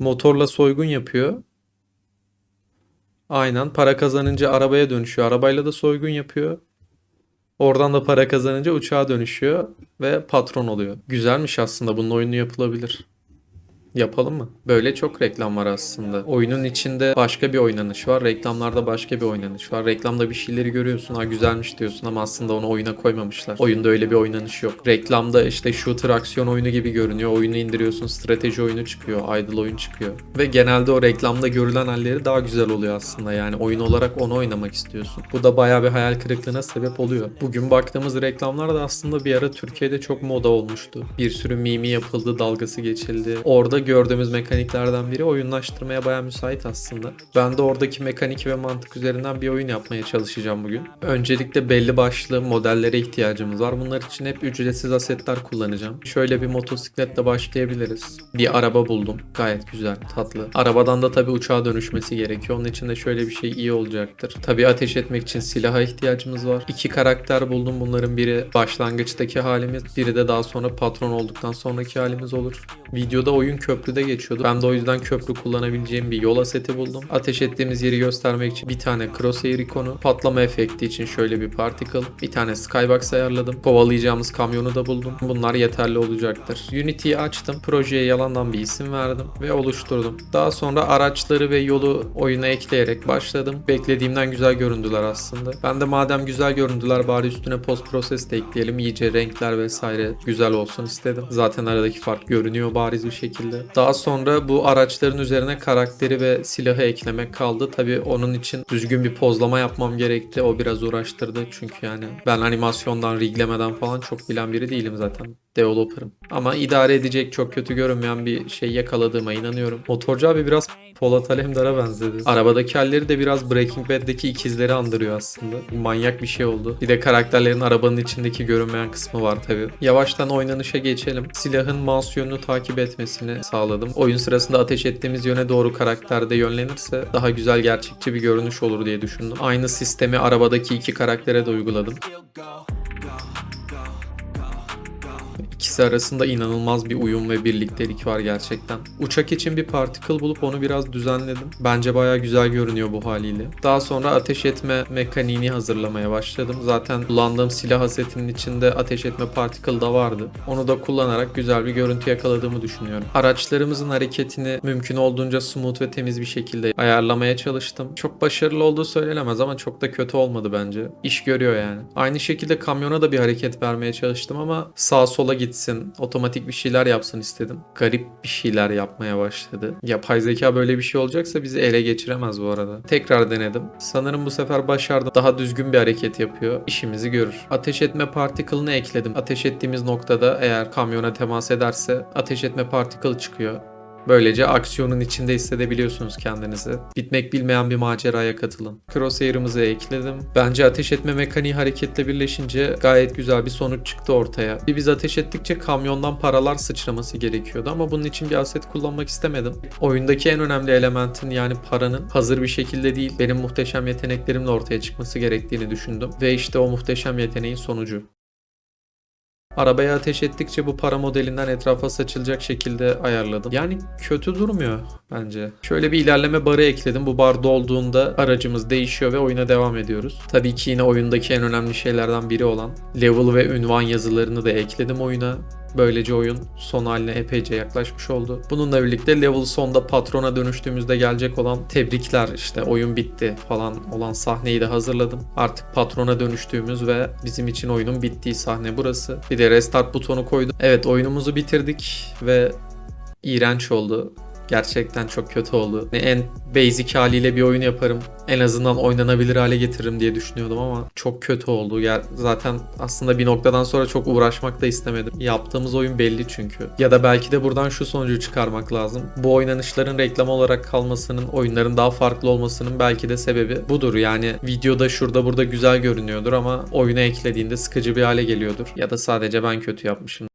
Motorla soygun yapıyor. Aynen para kazanınca arabaya dönüşüyor. Arabayla da soygun yapıyor. Oradan da para kazanınca uçağa dönüşüyor ve patron oluyor. Güzelmiş aslında bunun oyunu yapılabilir. Yapalım mı? Böyle çok reklam var aslında. Oyunun içinde başka bir oynanış var. Reklamlarda başka bir oynanış var. Reklamda bir şeyleri görüyorsun. Ha güzelmiş diyorsun ama aslında onu oyuna koymamışlar. Oyunda öyle bir oynanış yok. Reklamda işte shooter aksiyon oyunu gibi görünüyor. Oyunu indiriyorsun. Strateji oyunu çıkıyor. Idle oyun çıkıyor. Ve genelde o reklamda görülen halleri daha güzel oluyor aslında. Yani oyun olarak onu oynamak istiyorsun. Bu da bayağı bir hayal kırıklığına sebep oluyor. Bugün baktığımız reklamlar da aslında bir ara Türkiye'de çok moda olmuştu. Bir sürü mimi yapıldı, dalgası geçildi. Orada gördüğümüz mekaniklerden biri oyunlaştırmaya bayağı müsait aslında. Ben de oradaki mekanik ve mantık üzerinden bir oyun yapmaya çalışacağım bugün. Öncelikle belli başlı modellere ihtiyacımız var. Bunlar için hep ücretsiz asetler kullanacağım. Şöyle bir motosikletle başlayabiliriz. Bir araba buldum. Gayet güzel, tatlı. Arabadan da tabii uçağa dönüşmesi gerekiyor. Onun için de şöyle bir şey iyi olacaktır. Tabii ateş etmek için silaha ihtiyacımız var. İki karakter buldum. Bunların biri başlangıçtaki halimiz, biri de daha sonra patron olduktan sonraki halimiz olur. Videoda oyun köprüde geçiyordu. Ben de o yüzden köprü kullanabileceğim bir yol aseti buldum. Ateş ettiğimiz yeri göstermek için bir tane crosshair ikonu, patlama efekti için şöyle bir particle, bir tane skybox ayarladım. Kovalayacağımız kamyonu da buldum. Bunlar yeterli olacaktır. Unity'yi açtım. Projeye yalandan bir isim verdim ve oluşturdum. Daha sonra araçları ve yolu oyuna ekleyerek başladım. Beklediğimden güzel göründüler aslında. Ben de madem güzel göründüler bari üstüne post process de ekleyelim. İyice renkler vesaire güzel olsun istedim. Zaten aradaki fark görünüyor bariz bir şekilde. Daha sonra bu araçların üzerine karakteri ve silahı eklemek kaldı. Tabii onun için düzgün bir pozlama yapmam gerekti. O biraz uğraştırdı çünkü yani ben animasyondan, riglemeden falan çok bilen biri değilim zaten. Developer'ım. Ama idare edecek çok kötü görünmeyen bir şey yakaladığıma inanıyorum. Motorcu abi biraz Polat Alemdar'a benzedi. Arabadaki halleri de biraz Breaking Bad'deki ikizleri andırıyor aslında. Manyak bir şey oldu. Bir de karakterlerin arabanın içindeki görünmeyen kısmı var tabi. Yavaştan oynanışa geçelim. Silahın mouse yönünü takip etmesini sağladım. Oyun sırasında ateş ettiğimiz yöne doğru karakter de yönlenirse daha güzel gerçekçi bir görünüş olur diye düşündüm. Aynı sistemi arabadaki iki karaktere de uyguladım. İkisi arasında inanılmaz bir uyum ve birliktelik var gerçekten. Uçak için bir particle bulup onu biraz düzenledim. Bence baya güzel görünüyor bu haliyle. Daha sonra ateş etme mekaniğini hazırlamaya başladım. Zaten kullandığım silah asetinin içinde ateş etme particle da vardı. Onu da kullanarak güzel bir görüntü yakaladığımı düşünüyorum. Araçlarımızın hareketini mümkün olduğunca smooth ve temiz bir şekilde ayarlamaya çalıştım. Çok başarılı olduğu söylenemez ama çok da kötü olmadı bence. İş görüyor yani. Aynı şekilde kamyona da bir hareket vermeye çalıştım ama sağa sola gitsin, otomatik bir şeyler yapsın istedim. Garip bir şeyler yapmaya başladı. Yapay zeka böyle bir şey olacaksa bizi ele geçiremez bu arada. Tekrar denedim. Sanırım bu sefer başardım. Daha düzgün bir hareket yapıyor. İşimizi görür. Ateş etme particle'ını ekledim. Ateş ettiğimiz noktada eğer kamyona temas ederse ateş etme particle çıkıyor. Böylece aksiyonun içinde hissedebiliyorsunuz kendinizi. Bitmek bilmeyen bir maceraya katılın. Crosshair'ımızı ekledim. Bence ateş etme mekaniği hareketle birleşince gayet güzel bir sonuç çıktı ortaya. Biz ateş ettikçe kamyondan paralar sıçraması gerekiyordu ama bunun için bir aset kullanmak istemedim. Oyundaki en önemli elementin yani paranın hazır bir şekilde değil benim muhteşem yeteneklerimle ortaya çıkması gerektiğini düşündüm. Ve işte o muhteşem yeteneğin sonucu. Arabaya ateş ettikçe bu para modelinden etrafa saçılacak şekilde ayarladım. Yani kötü durmuyor bence. Şöyle bir ilerleme barı ekledim. Bu bar dolduğunda aracımız değişiyor ve oyuna devam ediyoruz. Tabii ki yine oyundaki en önemli şeylerden biri olan level ve ünvan yazılarını da ekledim oyuna. Böylece oyun son haline epeyce yaklaşmış oldu. Bununla birlikte level sonda patrona dönüştüğümüzde gelecek olan tebrikler işte oyun bitti falan olan sahneyi de hazırladım. Artık patrona dönüştüğümüz ve bizim için oyunun bittiği sahne burası. Bir de restart butonu koydum. Evet oyunumuzu bitirdik ve iğrenç oldu. Gerçekten çok kötü oldu. En basic haliyle bir oyun yaparım. En azından oynanabilir hale getiririm diye düşünüyordum ama çok kötü oldu. Ya zaten aslında bir noktadan sonra çok uğraşmak da istemedim. Yaptığımız oyun belli çünkü. Ya da belki de buradan şu sonucu çıkarmak lazım. Bu oynanışların reklam olarak kalmasının, oyunların daha farklı olmasının belki de sebebi budur. Yani videoda şurada burada güzel görünüyordur ama oyuna eklediğinde sıkıcı bir hale geliyordur. Ya da sadece ben kötü yapmışım.